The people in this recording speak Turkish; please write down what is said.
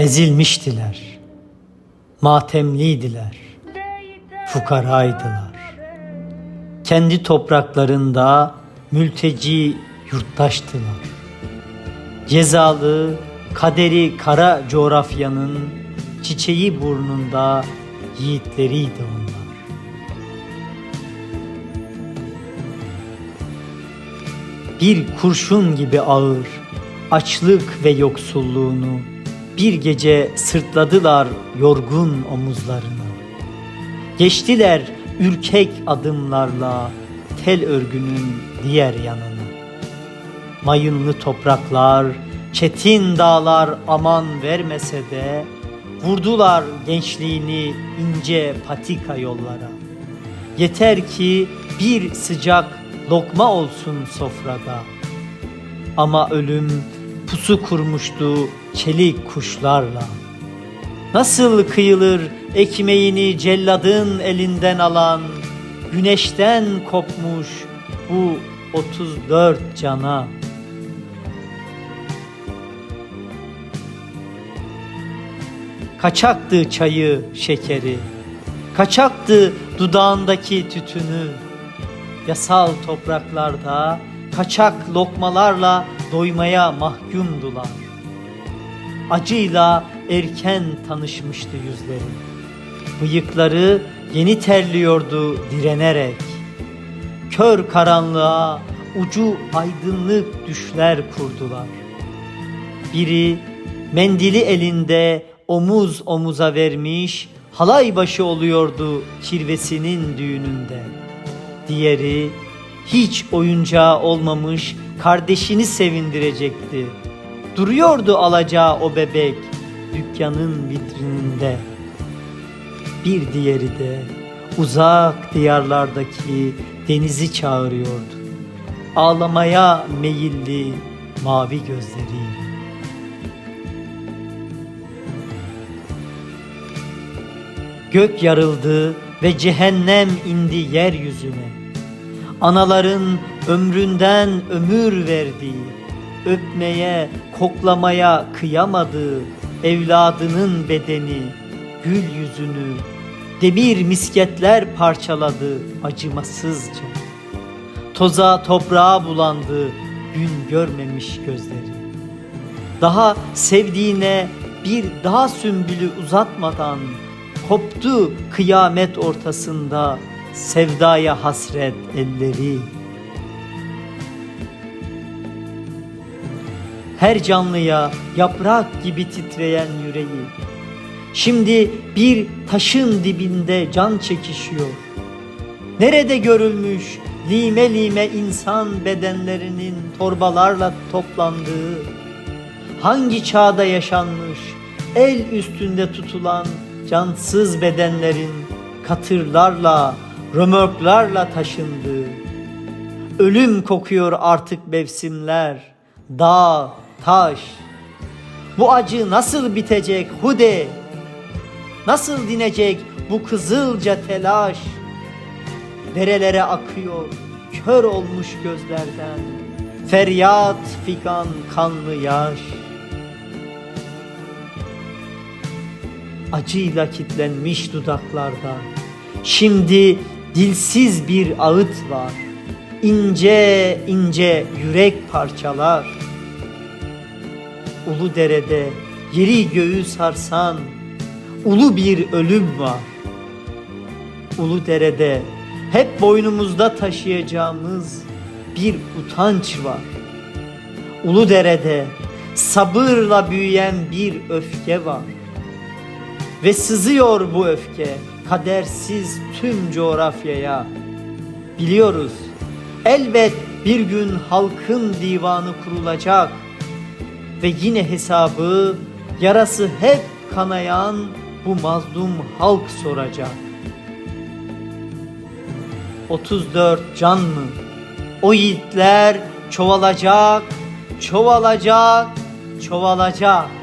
Ezilmiştiler, matemliydiler, fukaraydılar. Kendi topraklarında mülteci yurttaştılar. Cezalı, kaderi kara coğrafyanın çiçeği burnunda yiğitleriydi onlar. Bir kurşun gibi ağır, açlık ve yoksulluğunu bir gece sırtladılar yorgun omuzlarına. Geçtiler ürkek adımlarla tel örgünün diğer yanına. Mayınlı topraklar, çetin dağlar aman vermese de vurdular gençliğini ince patika yollara. Yeter ki bir sıcak lokma olsun sofrada. Ama ölüm pusu kurmuştu çelik kuşlarla. Nasıl kıyılır ekmeğini celladın elinden alan, güneşten kopmuş bu 34 cana. Kaçaktı çayı, şekeri, kaçaktı dudağındaki tütünü. Yasal topraklarda kaçak lokmalarla doymaya mahkumdular. Acıyla erken tanışmıştı yüzleri. Bıyıkları yeni terliyordu direnerek. Kör karanlığa ucu aydınlık düşler kurdular. Biri mendili elinde omuz omuza vermiş halay başı oluyordu kirvesinin düğününde. Diğeri hiç oyuncağı olmamış kardeşini sevindirecekti. Duruyordu alacağı o bebek dükkanın vitrininde. Bir diğeri de uzak diyarlardaki denizi çağırıyordu. Ağlamaya meyilli mavi gözleriyle. Gök yarıldı ve cehennem indi yeryüzüne. Anaların ömründen ömür verdiği, öpmeye, koklamaya kıyamadığı evladının bedeni, gül yüzünü, demir misketler parçaladı acımasızca. Toza toprağa bulandı gün görmemiş gözleri. Daha sevdiğine bir daha sümbülü uzatmadan koptu kıyamet ortasında sevdaya hasret elleri. Her canlıya yaprak gibi titreyen yüreği. Şimdi bir taşın dibinde can çekişiyor. Nerede görülmüş lime lime insan bedenlerinin torbalarla toplandığı, hangi çağda yaşanmış el üstünde tutulan cansız bedenlerin katırlarla, römorklarla taşındığı, ölüm kokuyor artık mevsimler, dağ, taş. Bu acı nasıl bitecek Hude? Nasıl dinecek bu kızılca telaş? Derelere akıyor kör olmuş gözlerden Feryat figan kanlı yaş Acıyla kitlenmiş dudaklarda Şimdi dilsiz bir ağıt var İnce ince yürek parçalar Ulu derede yeri göğü sarsan Ulu bir ölüm var Ulu derede hep boynumuzda taşıyacağımız bir utanç var. Ulu derede sabırla büyüyen bir öfke var. Ve sızıyor bu öfke kadersiz tüm coğrafyaya. Biliyoruz elbet bir gün halkın divanı kurulacak ve yine hesabı yarası hep kanayan bu mazlum halk soracak. 34 can mı? O yiğitler çoğalacak, çoğalacak, çoğalacak.